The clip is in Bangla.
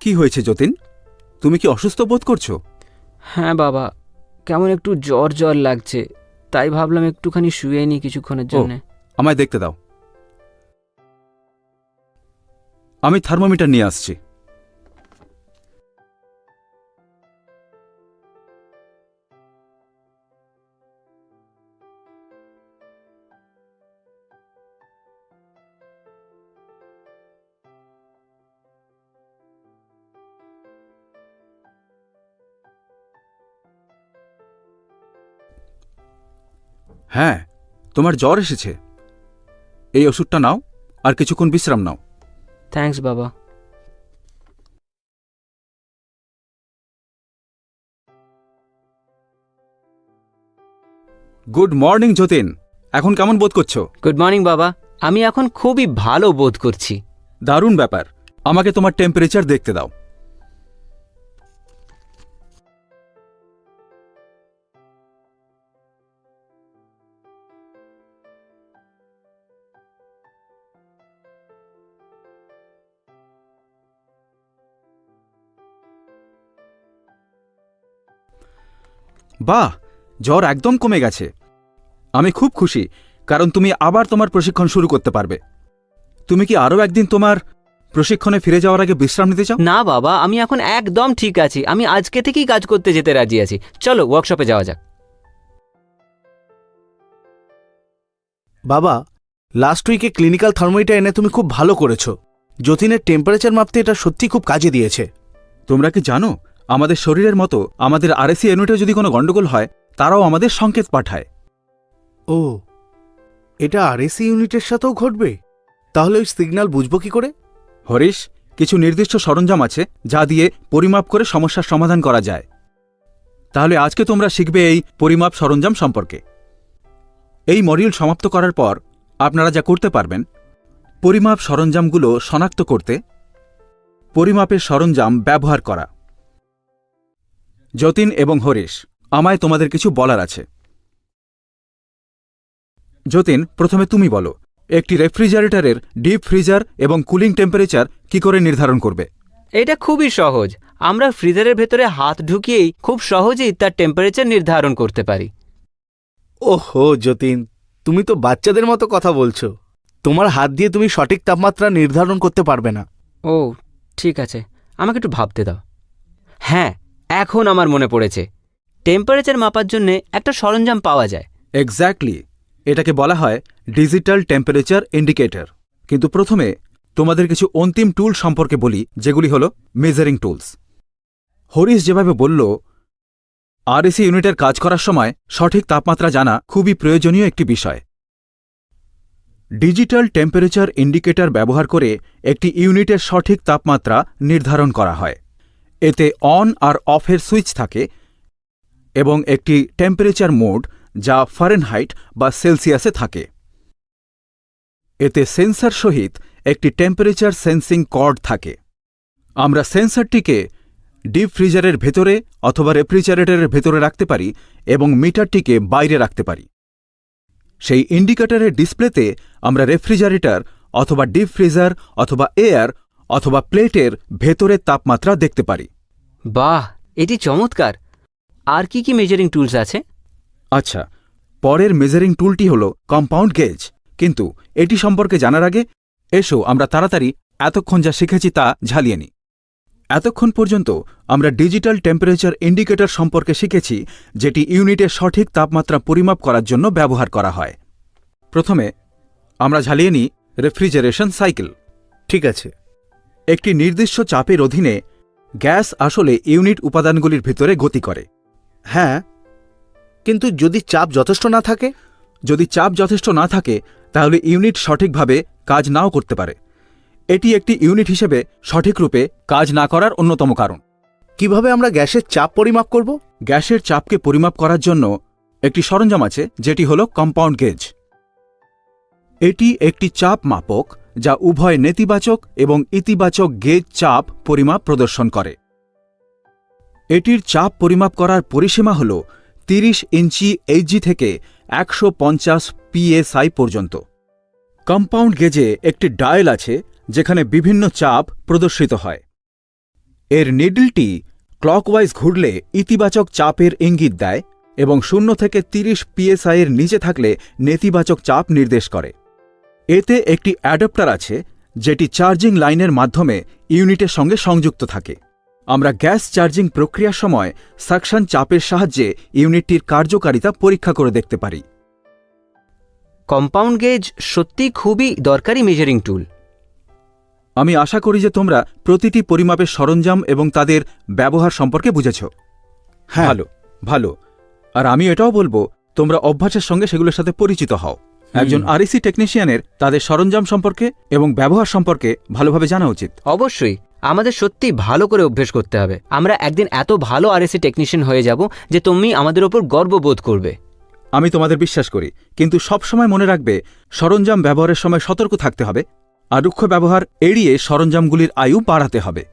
কি হয়েছে যতীন? তুমি কি অসুস্থ বোধ করছ? হ্যাঁ বাবা কেমন একটু জ্বর জ্বর লাগছে তাই ভাবলাম একটুখানি শুয়ে নি কিছুক্ষণের জন্য। আমায় দেখতে দাও। আমি থার্মোমিটার নিয়ে আসছি। হ্যাঁ তোমার জ্বর এসেছে। এই ওষুধটা নাও আর কিছুক্ষণ বিশ্রাম নাও। থ্যাঙ্কস বাবা। Good morning Jatin. এখন কেমন বোধ করছ? গুড মর্নিং বাবা। আমি এখন খুবই ভালো বোধ করছি। দারুণ ব্যাপার। আমাকে তোমার টেম্পারেচার দেখতে দাও। বাহ জ্বর একদম কমে গেছে। আমি খুব খুশি কারণ তুমি আবার তোমার প্রশিক্ষণ শুরু করতে পারবে। তুমি কি আরও একদিন তোমার প্রশিক্ষণে ফিরে যাওয়ার আগে বিশ্রাম নিতে চাও? না বাবা আমি এখন একদম ঠিক আছি। আমি আজকে থেকেই কাজ করতে যেতে রাজি আছি। চলো ওয়ার্কশপে যাওয়া যাক। বাবা লাস্ট উইকে ক্লিনিক্যাল থার্মোমিটার এনে তুমি খুব ভালো করেছ। যতীনের টেম্পারেচার মাপতে এটা সত্যি খুব কাজে দিয়েছে। তোমরা কি জানো আমাদের শরীরের মতো আমাদের আরএসি ইউনিটে যদি কোনো গণ্ডগোল হয় তারাও আমাদের সংকেত পাঠায়। ও এটা আরএসি ইউনিটের সাথেও ঘটবে? তাহলে ওই সিগন্যাল বুঝব কি করে? হরিশ কিছু নির্দিষ্ট সরঞ্জাম আছে যা দিয়ে পরিমাপ করে সমস্যার সমাধান করা যায়। তাহলে আজকে তোমরা শিখবে এই পরিমাপ সরঞ্জাম সম্পর্কে। এই মডিউল সমাপ্ত করার পর আপনারা যা করতে পারবেন পরিমাপ সরঞ্জামগুলো শনাক্ত করতে পরিমাপের সরঞ্জাম ব্যবহার করা। যতীন এবং হরিশ আমায় তোমাদের কিছু বলার আছে। যতীন প্রথমে তুমি বলো একটি রেফ্রিজারেটরের ডিপ ফ্রিজার এবং কুলিং টেম্পারেচার কি করে নির্ধারণ করবে? এটা খুবই সহজ। আমরা ফ্রিজারের ভেতরে হাত ঢুকিয়েই খুব সহজেই তার টেম্পারেচার নির্ধারণ করতে পারি। ওহো যতীন তুমি তো বাচ্চাদের মতো কথা বলছো। তোমার হাত দিয়ে তুমি সঠিক তাপমাত্রা নির্ধারণ করতে পারবে না। ও ঠিক আছে। আমাকে একটু ভাবতে দাও। হ্যাঁ এখন আমার মনে পড়েছে। টেম্পারেচার মাপার জন্য একটা সরঞ্জাম পাওয়া যায়। এক্স্যাক্টলি এটাকে বলা হয় ডিজিটাল টেম্পারেচার ইন্ডিকেটর কিন্তু প্রথমে তোমাদের কিছু অন্তিম টুল সম্পর্কে বলি, যেগুলি হল মেজারিং টুলস হরিশ যেভাবে বলল আরএসি ইউনিটের কাজ করার সময় সঠিক তাপমাত্রা জানা খুবই প্রয়োজনীয় একটি বিষয়। ডিজিটাল টেম্পারেচার ইন্ডিকেটর ব্যবহার করে একটি ইউনিটের সঠিক তাপমাত্রা নির্ধারণ করা হয়। এতে অন আর অফের সুইচ থাকে এবং একটি টেম্পারেচার মোড যা ফারেনহাইট বা সেলসিয়াসে থাকে। এতে সেন্সার সহিত একটি টেম্পারেচার সেন্সিং কর্ড থাকে। আমরা সেন্সরটিকে ডিপ ফ্রিজারের ভেতরে অথবা রেফ্রিজারেটরের ভেতরে রাখতে পারি এবং মিটারটিকে বাইরে রাখতে পারি। সেই ইন্ডিকেটরের ডিসপ্লেতে আমরা রেফ্রিজারেটর অথবা ডিপ ফ্রিজার অথবা এয়ার অথবা প্লেটের ভেতরের তাপমাত্রা দেখতে পারি। বাহ এটি চমৎকার। আর কি কি মেজারিং টুলস আছে? আচ্ছা পরের মেজারিং টুলটি হল কম্পাউন্ড গেজ কিন্তু এটি সম্পর্কে জানার আগে এসো আমরা তাড়াতাড়ি এতক্ষণ যা শিখেছি তা ঝালিয়ে নিই। এতক্ষণ পর্যন্ত আমরা ডিজিটাল টেম্পারেচার ইন্ডিকেটর সম্পর্কে শিখেছি যেটি ইউনিটের সঠিক তাপমাত্রা পরিমাপ করার জন্য ব্যবহার করা হয়। প্রথমে আমরা ঝালিয়ে নিই রেফ্রিজারেশন সাইকেল ঠিক আছে। একটি নির্দিষ্ট চাপের অধীনে গ্যাস আসলে ইউনিট উপাদানগুলির ভিতরে গতি করে। হ্যাঁ কিন্তু যদি চাপ যথেষ্ট না থাকে? যদি চাপ যথেষ্ট না থাকে তাহলে ইউনিট সঠিকভাবে কাজ নাও করতে পারে। এটি একটি ইউনিট হিসেবে সঠিক রূপে কাজ না করার অন্যতম কারণ। কীভাবে আমরা গ্যাসের চাপ পরিমাপ করব? গ্যাসের চাপকে পরিমাপ করার জন্য একটি সরঞ্জাম আছে যেটি হল কম্পাউন্ড গেজ। এটি একটি চাপ মাপক যা উভয় নেতিবাচক এবং ইতিবাচক গেজ চাপ পরিমাপ প্রদর্শন করে। এটির চাপ পরিমাপ করার পরিসীমা হল তিরিশ ইঞ্চি এইচজি থেকে একশো পঞ্চাশ পিএসআই পর্যন্ত। কম্পাউন্ড গেজে একটি ডায়াল আছে, যেখানে বিভিন্ন চাপ প্রদর্শিত হয়। এর নিডলটি ক্লকওয়াইজ ঘুরলে ইতিবাচক চাপের ইঙ্গিত দেয় এবং শূন্য থেকে তিরিশ পিএসআইয়ের এর নিচে থাকলে নেতিবাচক চাপ নির্দেশ করে। এতে একটি অ্যাডাপ্টার আছে যেটি চার্জিং লাইনের মাধ্যমে ইউনিটের সঙ্গে সংযুক্ত থাকে। আমরা গ্যাস চার্জিং প্রক্রিয়ার সময় সাকশন চাপের সাহায্যে ইউনিটটির কার্যকারিতা পরীক্ষা করে দেখতে পারি। কম্পাউন্ড গেজ সত্যি খুবই দরকারি মেজারিং টুল আমি আশা করি যে তোমরা প্রতিটি পরিমাপের সরঞ্জাম এবং তাদের ব্যবহার সম্পর্কে বুঝেছ। হ্যাঁ। ভালো ভালো। আর আমি এটাও বলব তোমরা অভ্যাসের সঙ্গে সেগুলোর সাথে পরিচিত হও। একজন আরইসি টেকনিশিয়ানের তাদের সরঞ্জাম সম্পর্কে এবং ব্যবহার সম্পর্কে ভালোভাবে জানা উচিত। অবশ্যই আমাদের সত্যি ভালো করে অভ্যেস করতে হবে। আমরা একদিন এত ভালো আরএসি টেকনিশিয়ান হয়ে যাব যে তুমি আমাদের ওপর গর্ববোধ করবে। আমি তোমাদের বিশ্বাস করি কিন্তু সবসময় মনে রাখবে সরঞ্জাম ব্যবহারের সময় সতর্ক থাকতে হবে আর রুক্ষ ব্যবহার এড়িয়ে সরঞ্জামগুলির আয়ু বাড়াতে হবে।